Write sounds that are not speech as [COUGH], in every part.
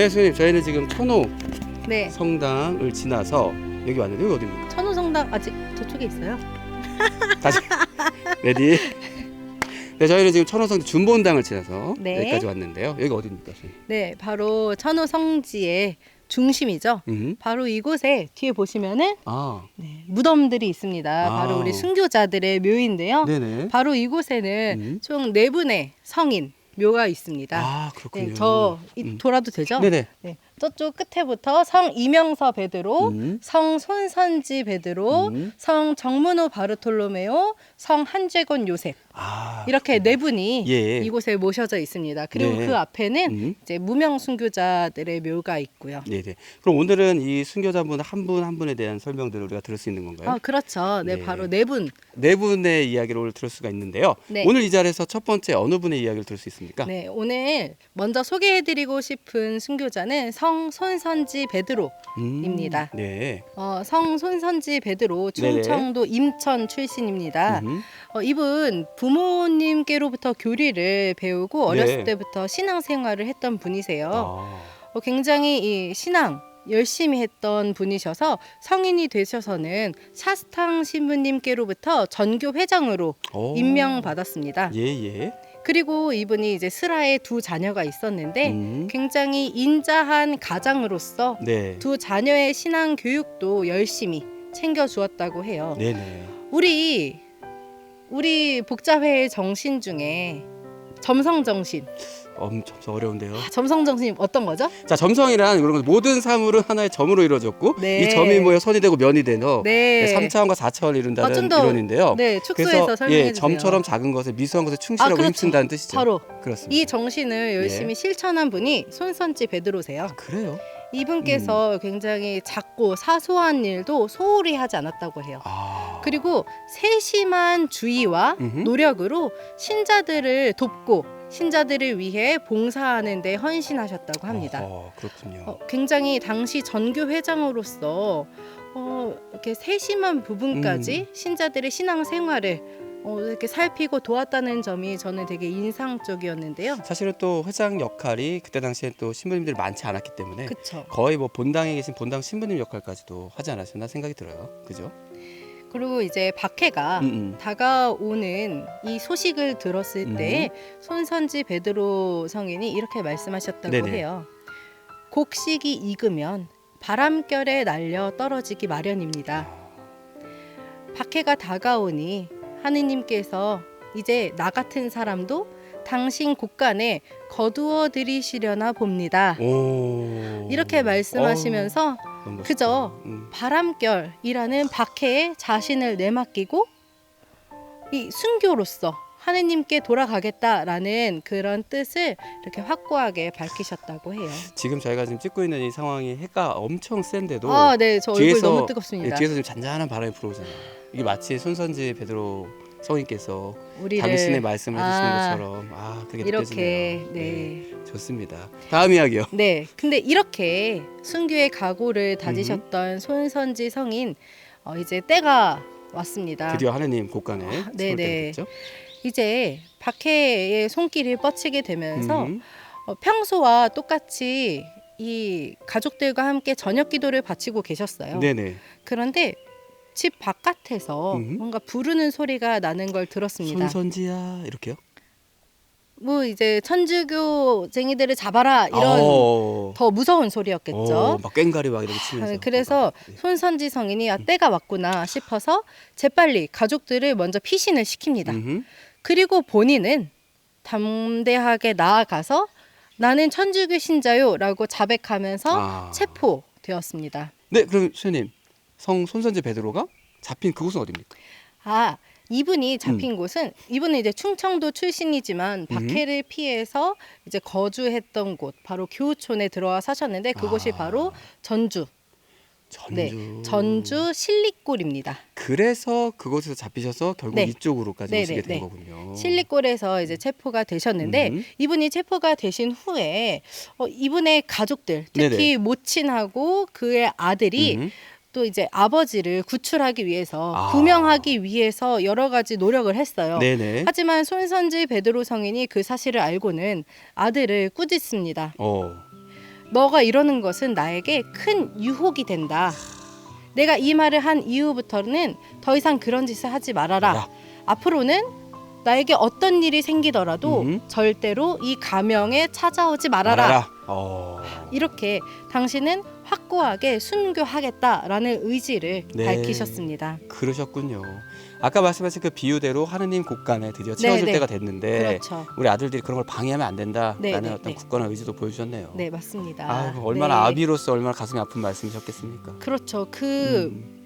네, 선생님 저희는 지금 천호 네. 성당을 지나서 여기 왔는데 여기 어디입니까? 천호 성당 아직 저쪽에 있어요. [LAUGHS] 다시 레디. 네, 저희는 지금 천호성 준본당을 지나서 네. 여기까지 왔는데요. 여기 어디입니까, 선생님? 네, 바로 천호 성지의 중심이죠. 음. 바로 이곳에 뒤에 보시면은 아, 네, 무덤들이 있습니다. 바로 아우. 우리 순교자들의 묘인데요. 네네. 바로 이곳에는 음. 총 네 분의 성인 묘가 있습니다. 아, 그렇군요. 네, 저 이- 음. 돌아도 되죠? 네네. 네, 저쪽 끝에부터 성 이명서 베드로, 음. 성 손선지 베드로, 음. 성 정문호 바르톨로메오, 성 한재건 요셉 아, 이렇게 네 분이 예. 이곳에 모셔져 있습니다. 그리고 네. 그 앞에는 음. 이제 무명 순교자들의 묘가 있고요. 네 네. 그럼 오늘은 이 순교자분 한 분 한 분에 대한 설명들을 우리가 들을 수 있는 건가요? 아, 그렇죠. 네, 네. 바로 네 분. 네 분의 이야기를 오늘 들을 수가 있는데요. 네. 오늘 이 자리에서 첫 번째 어느 분의 이야기를 들을 수 있습니까? 네, 오늘 먼저 소개해드리고 싶은 순교자는 성 손선지 베드로입니다. 음, 네. 어, 성 손선지 베드로 네네. 충청도 임천 출신입니다. 음. 어, 이분 부모님께로부터 교리를 배우고 어렸을 네. 때부터 신앙 생활을 했던 분이세요. 아, 어, 굉장히 이 신앙 열심히 했던 분이셔서 성인이 되셔서는 샤스탕 신부님께로부터 전교 회장으로 오. 임명받았습니다. 예, 예. 그리고 이분이 이제 슬하에 두 자녀가 있었는데 음. 굉장히 인자한 가장으로서 네. 두 자녀의 신앙 교육도 열심히 챙겨 주었다고 해요. 네네. 우리 우리 복자회의 정신 중에 점성 정신. 엄청 어려운데요. 아, 점성 정신이 어떤 거죠? 자, 점성이란 이런 거 모든 사물은 하나의 점으로 이루어졌고 네. 이 점이 뭐야 선이 되고 면이 되너 네. 3차원과 4차원을 이룬다는 아, 좀더 이론인데요. 네, 축소해서 그래서 설명해 예, 주세요. 점처럼 작은 것에 미수한 것에 충실하고 아, 그렇죠. 힘쓴다는 뜻이죠. 바로 그렇습니다. 이 정신을 열심히 실천한 분이 손선지 베드로세요. 아, 그래요? 이분께서 음. 굉장히 작고 사소한 일도 소홀히 하지 않았다고 해요. 아. 그리고 세심한 주의와. 노력으로 신자들을 돕고 신자들을 위해 봉사하는 데 헌신하셨다고 합니다. 어허, 그렇군요. 어, 굉장히 당시 전교 회장으로서 어, 이렇게 세심한 부분까지 음. 신자들의 신앙 생활을 어, 이렇게 살피고 도왔다는 점이 저는 되게 인상적이었는데요. 사실은 또 회장 역할이 그때 당시엔 또 신부님들이 많지 않았기 때문에 그렇죠. 거의 뭐 본당에 계신 본당 신부님 역할까지도 하지 않았었나 생각이 들어요. 그죠? 그리고 이제 박해가 음, 음. 다가오는 이 소식을 들었을 때 손선지 베드로 성인이 이렇게 말씀하셨다고 네네. 해요. 곡식이 익으면 바람결에 날려 떨어지기 마련입니다. 박해가 다가오니 하느님께서 이제 나 같은 사람도 당신 곳간에 거두어 들이시려나 봅니다. 오. 이렇게 말씀하시면서 어, 너무 멋있다. 그저 음. 바람결이라는 박해에 자신을 내맡기고 이 순교로서 하느님께 돌아가겠다라는 그런 뜻을 이렇게 확고하게 밝히셨다고 해요. 지금 저희가 지금 찍고 있는 이 상황이 해가 엄청 센데도 아, 네, 저 얼굴 뒤에서 너무 예, 뜨겁습니다. 뒤에서 지금 잔잔한 바람이 불어오잖아요. 이게 마치 손선지 베드로 성인께서 우리를 당신의 말씀을 해주시는 아, 것처럼 아 그게 이렇게 느껴지네요. 네. 좋습니다. 다음 이야기요. 네. 근데 이렇게 순교의 각오를 다지셨던 손선지 성인 어, 이제 때가 왔습니다. 드디어 하느님 곳간에 아, 네네. 됐죠. 이제 박해의 손길이 뻗치게 되면서 음. 어, 평소와 똑같이 이 가족들과 함께 저녁 기도를 바치고 계셨어요. 네네. 그런데 집 바깥에서 음. 뭔가 부르는 소리가 나는 걸 들었습니다. 손선지야 이렇게요. 뭐 이제 천주교쟁이들을 잡아라 이런 어. 더 무서운 소리였겠죠. 어, 막 꽹가리 막 이렇게 치면서. 아, 그래서 네. 손선지 성인이 아, 때가 왔구나 싶어서 재빨리 가족들을 먼저 피신을 시킵니다. 음흠. 그리고 본인은 담대하게 나아가서 나는 천주교 신자요라고 자백하면서 아. 체포되었습니다. 네, 그럼 수님 성 손선지 베드로가 잡힌 그곳은 어디입니까? 아 이분이 음. 잡힌 곳은 이분은 이제 충청도 출신이지만 박해를 피해서 이제 거주했던 곳 바로 교우촌에 들어와 사셨는데 그곳이 아. 바로 전주 전주. 네 전주 실리골입니다. 그래서 그곳에서 잡히셔서 결국 네. 이쪽으로까지 네, 오시게 네, 된 네. 거군요. 실리골에서 이제 체포가 되셨는데 음. 이분이 체포가 되신 후에 어, 이분의 가족들 특히 모친하고 그의 아들이 음흠. 또 이제 아버지를 구출하기 위해서 아. 구명하기 위해서 여러 가지 노력을 했어요. 네네. 하지만 손선지 베드로 성인이 그 사실을 알고는 아들을 꾸짖습니다. 어. 너가 이러는 것은 나에게 큰 유혹이 된다. 내가 이 말을 한 이후부터는 더 이상 그런 짓을 하지 말아라. 야. 앞으로는 나에게 어떤 일이 생기더라도 음. 절대로 이 가명에 찾아오지 말아라. 말아라. 어. 이렇게 당신은 확고하게 순교하겠다라는 의지를 네. 밝히셨습니다. 그러셨군요. 아까 말씀하신 그 비유대로 하느님 곳간에 드디어 네, 채워줄 네. 때가 됐는데 그렇죠. 우리 아들들이 그런 걸 방해하면 안 된다라는 네, 네, 어떤 네. 굳건한 의지도 보여주셨네요. 네, 맞습니다. 아이고, 얼마나 네. 아비로서 얼마나 가슴이 아픈 말씀이셨겠습니까? 그렇죠. 그 음,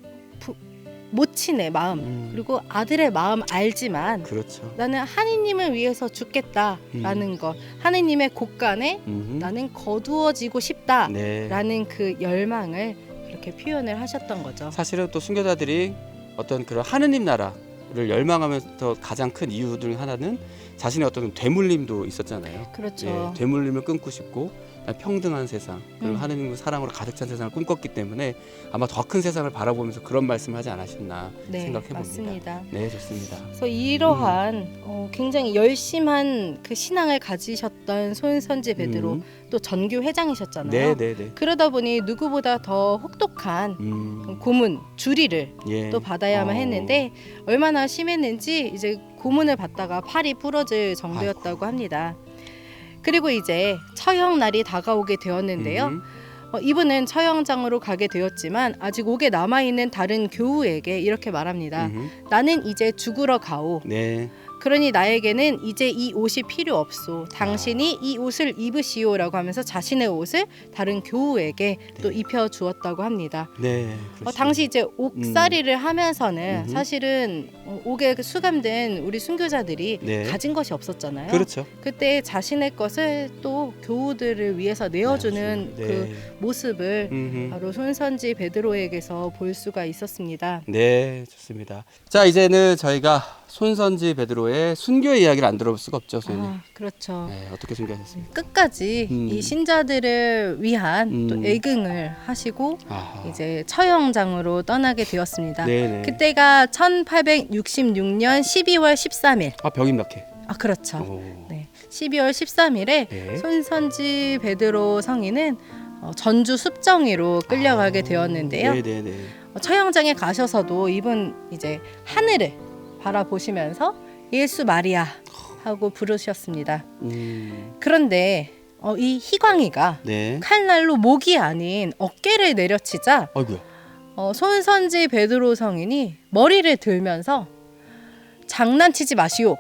모친의 마음 음, 그리고 아들의 마음 알지만 그렇죠. 나는 하느님을 위해서 죽겠다라는 것, 하느님의 곳간에 음, 나는 거두어지고 싶다라는 네. 그 열망을 그렇게 표현을 하셨던 거죠. 사실은 또 순교자들이 어떤 그런 하느님 나라를 열망하면서 가장 큰 이유 중 하나는 자신의 어떤 되물림도 있었잖아요. 그렇죠. 예, 되물림을 끊고 싶고 평등한 세상 그리고 음. 하느님과 사랑으로 가득 찬 세상을 꿈꿨기 때문에 아마 더 큰 세상을 바라보면서 그런 말씀을 하지 않으셨나 네, 생각해 봅니다. 맞습니다. 네, 좋습니다. 그래서 이러한 어, 굉장히 열심한 그 신앙을 가지셨던 손선지 베드로 음, 또 전교 회장이셨잖아요. 네, 네, 네. 그러다 보니 누구보다 더 혹독한 음, 고문, 주리를 예. 또 받아야만 어, 했는데 얼마나 심했는지 이제 고문을 받다가 팔이 부러질 정도였다고 합니다. 그리고 이제 처형 날이 다가오게 되었는데요. 음, 어, 이분은 처형장으로 가게 되었지만 아직 옥에 남아 있는 다른 교우에게 이렇게 말합니다. 음, 나는 이제 죽으러 가오. 네, 그러니 나에게는 이제 이 옷이 필요 없소. 당신이 이 옷을 입으시오라고 하면서 자신의 옷을 다른 교우에게 또 네. 입혀 주었다고 합니다. 네. 어. 당시 이제 옥살이를 하면서는 음흠. 사실은 어, 옥에 수감된 우리 순교자들이 네. 가진 것이 없었잖아요. 그렇죠. 그때 자신의 것을 또 교우들을 위해서 내어주는 네. 그 모습을 음흠. 바로 손선지 베드로에게서 볼 수가 있었습니다. 네, 좋습니다. 자, 이제는 저희가 손선지 베드로의 순교 이야기를 안 들어볼 수가 없죠, 선생님. 아, 그렇죠. 네, 어떻게 순교하셨습니까? 끝까지 음. 이 신자들을 위한 또 음. 애긍을 하시고 아하. 이제 처형장으로 떠나게 되었습니다. 네네. 그때가 1866년 12월 13일. 아, 개? 아 그렇죠. 오. 네. 12월 13일에 네. 손선지 베드로 성인은 어, 전주 숲정이로 끌려가게 되었는데요. 아, 네네네. 어, 처형장에 가셔서도 이분 이제 하늘을 바라보시면서 예수 마리아 하고 부르셨습니다. 음, 그런데 어, 이 희광이가 네. 칼날로 목이 아닌 어깨를 내려치자 아이고야. 어, 손선지 베드로 성인이 머리를 들면서 장난치지 마시오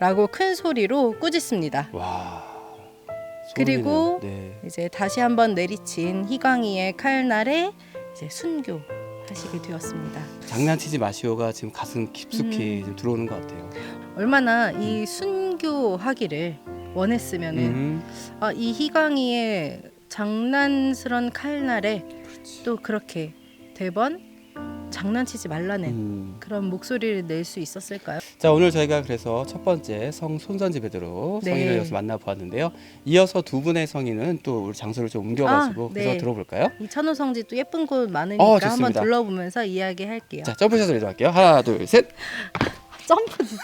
라고 큰 소리로 꾸짖습니다. 와. 그리고. 네. 이제 다시 한번 내리친 희광이의 칼날에 이제 순교 하시게 되었습니다. 장난치지 마시오가 지금 가슴 깊숙이 음. 지금 들어오는 것 같아요. 얼마나 이 순교하기를 원했으면은 음, 아, 이 희광이의 장난스런 칼날에. 또 그렇게 대번 장난치지 말라는 음. 그런 목소리를 낼 수 있었을까요? 자 오늘 저희가 그래서 첫 번째 성 손선지 베드로 네. 성인을 이어서 만나보았는데요. 이어서 두 분의 성인은 또 우리 장소를 좀 옮겨가지고 아, 그래서 네. 들어볼까요? 이 천호성지 또 예쁜 곳 많으니까 어, 한번 좋습니다. 둘러보면서 이야기할게요. 자 점프샷을 이동할게요. 하나 둘 셋. [LAUGHS] 점프 진짜